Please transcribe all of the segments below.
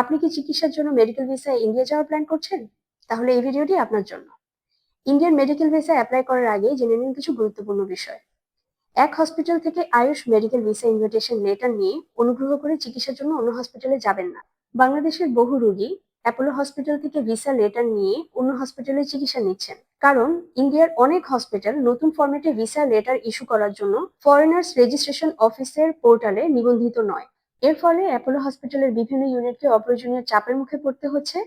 আপনি কি চিকিৎসার জন্য মেডিকেল ভিসায় ইন্ডিয়া যাওয়ার প্ল্যান করছেন? তাহলে এই ভিডিওটি আপনার জন্য। ইন্ডিয়ান মেডিকেল ভিসা অ্যাপ্লাই করার আগে জেনে নিন কিছু গুরুত্বপূর্ণ বিষয়। এক হসপিটাল থেকে Ayush medical visa invitation letter নিয়ে অনুগ্রহ করে চিকিৎসার জন্য অন্য হসপিটালে যাবেন না। বাংলাদেশের বহু রোগী অ্যাপোলো হসপিটাল থেকে ভিসা লেটার নিয়ে অন্য হসপিটালে চিকিৎসা নিচ্ছেন। কারণ ইন্ডিয়ার অনেক হসপিটাল নতুন ফরম্যাটে ভিসা লেটার ইস্যু করার জন্য ফরেনার্স রেজিস্ট্রেশন অফিসের পোর্টালে নিবন্ধিত নয়। এর ফলে অ্যাপোলো হসপিটালের বিভিন্ন ইউনিটকে অপ্রয়োজনীয় চাপের মুখে পড়তে হচ্ছে।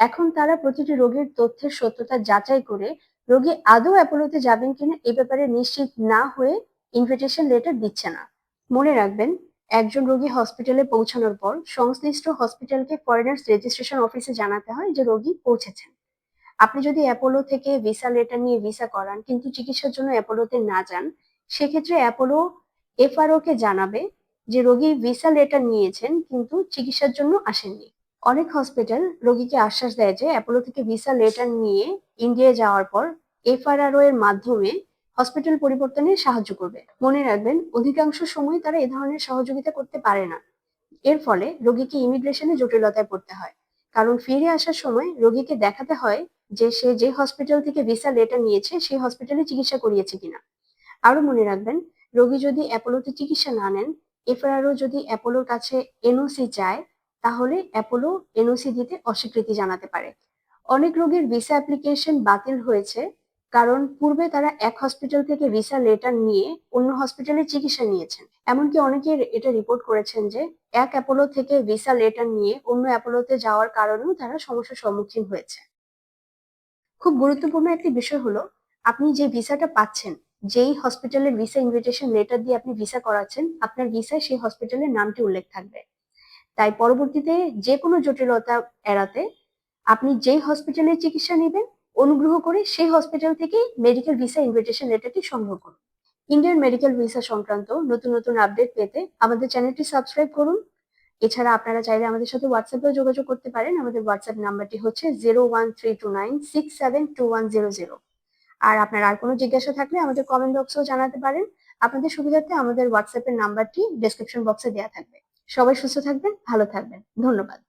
এখন তারা প্রতিটি রোগীর তথ্যের সত্যতা যাচাই করে রোগী আদৌ অ্যাপোলোতে যাবেন কিনা এ ব্যাপারে নিশ্চিত না হয়ে ইনভিটেশন লেটার দিচ্ছে না। মনে রাখবেন, একজন রোগী হসপিটালে পৌঁছানোর পর সংশ্লিষ্ট হসপিটালকে ফরেনার্স রেজিস্ট্রেশন অফিসে জানাতে হয় যে রোগী পৌঁছেছেন। আপনি যদি অ্যাপোলো থেকে ভিসা লেটার নিয়ে ভিসা করান, কিন্তু চিকিৎসার জন্য অ্যাপোলোতে না যান, সেক্ষেত্রে অ্যাপোলো এফআরও কে জানাবে যে রোগী ভিসা লেটার নিয়েছেন কিন্তু চিকিৎসার জন্য আসেননি। অনেক হসপিটাল রোগীকে আশ্বাস দেয় যে অ্যাপোলো থেকে ভিসা লেটার নিয়ে ইন্ডিয়ায় যাওয়ার পর এফআরআরও এর মাধ্যমে হসপিটাল পরিবর্তনে সাহায্য করবে। মনে রাখবেন, অধিকাংশ সময় তারা এ ধরনের সহযোগিতা করতে পারে না। এর ফলে রোগীকে ইমিগ্রেশনে জটিলতায় পড়তে হয়। কারণ ফিরে আসার সময় রোগীকে দেখাতে হয় যে সে যে হসপিটাল থেকে ভিসা লেটার নিয়েছে সেই হসপিটালে চিকিৎসা করিয়েছে কিনা। আরও মনে রাখবেন, রোগী যদি অ্যাপোলোতে চিকিৎসা না নেন এফআরআরও যদি অ্যাপোলোর কাছে এনওসি চায় তাহলে অ্যাপোলো এনওসি দিতে অস্বীকৃতি জানাতে পারে। অনেক রোগীর ভিসা অ্যাপ্লিকেশন বাতিল হয়েছে, কারণ পূর্বে তারা এক হসপিটাল থেকে ভিসা লেটার নিয়ে অন্য হসপিটালে চিকিৎসা নিয়েছেন। এমনকি অনেকে এটা রিপোর্ট করেছেন যে, এক অ্যাপোলো থেকে ভিসা লেটার নিয়ে অন্য অ্যাপোলোতে যাওয়ার কারণেও তারা সমস্যার সম্মুখীন হয়েছে। খুব গুরুত্বপূর্ণ একটি বিষয় হলো, আপনি যে ভিসাটা পাচ্ছেন যেই হসপিটালের ভিসা ইনভিটেশন লেটার দিয়ে আপনি ভিসা করাচ্ছেন, আপনার ভিসায় সেই হসপিটালের নামটি উল্লেখ থাকবে। তাই পরবর্তীতে যে কোনো জটিলতা এড়াতে আপনি যেই হসপিটালে চিকিৎসা নেবেন, অনুগ্রহ করে সেই হসপিটাল থেকেই মেডিকেল ভিসা ইনভিটেশন লেটারটি সংগ্রহ করুন। ইন্ডিয়ান মেডিকেল ভিসা সংক্রান্ত নতুন নতুন আপডেট পেতে আমাদের চ্যানেলটি সাবস্ক্রাইব করুন। এছাড়া আপনারা চাইলে আমাদের সাথে হোয়াটসঅ্যাপেও যোগাযোগ করতে পারেন। আমাদের হোয়াটসঅ্যাপ নাম্বারটি হচ্ছে zero one three two nine six seven two one zero zero আর আপনার আর কোনো জিজ্ঞাসা থাকলে আমাদের কমেন্ট বক্সেও জানাতে পারেন। আপনাদের সুবিধার্থে আমাদের হোয়াটসঅ্যাপের নাম্বারটি ডেসক্রিপশন বক্সে দেওয়া থাকবে। সবাই সুস্থ থাকবেন, ভালো থাকবেন। ধন্যবাদ।